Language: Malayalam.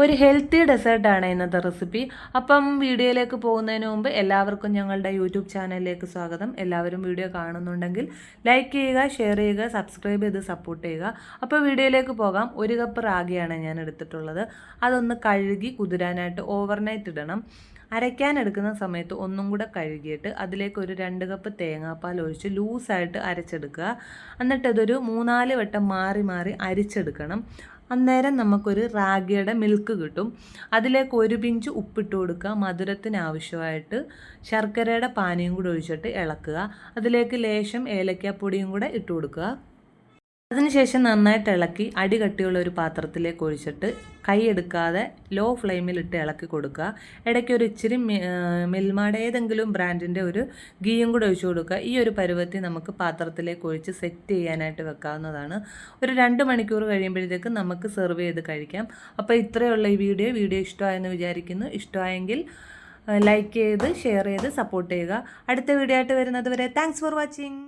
ഒരു ഹെൽത്തി ഡെസേർട്ടാണ് ഇന്നത്തെ റെസിപ്പി അപ്പം വീഡിയോയിലേക്ക് പോകുന്നതിന് മുമ്പ് എല്ലാവർക്കും ഞങ്ങളുടെ യൂട്യൂബ് ചാനലിലേക്ക് സ്വാഗതം. എല്ലാവരും വീഡിയോ കാണുന്നുണ്ടെങ്കിൽ ലൈക്ക് ചെയ്യുക ഷെയർ ചെയ്യുക സബ്സ്ക്രൈബ് ചെയ്ത് സപ്പോർട്ട് ചെയ്യുക. അപ്പോൾ വീഡിയോയിലേക്ക് പോകാം. ഒരു കപ്പ് റാഗിയാണ് ഞാൻ എടുത്തിട്ടുള്ളത്. അതൊന്ന് കഴുകി കുതിരാനായിട്ട് ഓവർനൈറ്റ് ഇടണം. അരയ്ക്കാൻ എടുക്കുന്ന സമയത്ത് ഒന്നും കൂടെ കഴുകിയിട്ട് അതിലേക്ക് ഒരു രണ്ട് കപ്പ് തേങ്ങാപ്പാൽ ഒഴിച്ച് ലൂസായിട്ട് അരച്ചെടുക്കുക. എന്നിട്ട് ഇതൊരു മൂന്നാൽ വട്ടം മാറി മാറി അരിച്ചെടുക്കണം. അന്നേരം നമുക്കൊരു റാഗിയുടെ മിൽക്ക് കിട്ടും. അതിലേക്ക് ഒരു പിഞ്ച് ഉപ്പിട്ട് കൊടുക്കുക. മധുരത്തിന് ആവശ്യമായിട്ട് ശർക്കരയുടെ പാനിയും കൂടി ഒഴിച്ചിട്ട് ഇളക്കുക. അതിലേക്ക് ലേശം ഏലക്കാപ്പൊടിയും കൂടെ ഇട്ട് കൊടുക്കുക. അതിനുശേഷം നന്നായിട്ട് ഇളക്കി അടി കട്ടിയുള്ള ഒരു പാത്രത്തിലേക്ക് ഒഴിച്ചിട്ട് കൈ എടുക്കാതെ ലോ ഫ്ലെയിമിലിട്ട് ഇളക്കി കൊടുക്കുക. ഇടയ്ക്ക് ഒരു ഇച്ചിരി മിൽമാടെ ഏതെങ്കിലും ബ്രാൻഡിന്റെ ഒരു ഗീയും കൂടെ ഒഴിച്ചു കൊടുക്കുക. ഈ ഒരു പരുവത്തി നമുക്ക് പാത്രത്തിലേക്ക് ഒഴിച്ച് സെറ്റ് ചെയ്യാനായിട്ട് വെക്കാവുന്നതാണ്. ഒരു രണ്ട് മണിക്കൂർ കഴിയുമ്പോഴത്തേക്ക് നമുക്ക് സെർവ് ചെയ്ത് കഴിക്കാം. അപ്പോൾ ഇത്രയുള്ള ഈ വീഡിയോ. വീഡിയോ ഇഷ്ടമായെന്ന് വിചാരിക്കുന്നു. ഇഷ്ടമായെങ്കിൽ ലൈക്ക് ചെയ്ത് ഷെയർ ചെയ്ത് സപ്പോർട്ട് ചെയ്യുക. അടുത്ത വീഡിയോ ആയിട്ട് വരുന്നത് വരെ താങ്ക്സ് ഫോർ വാച്ചിങ്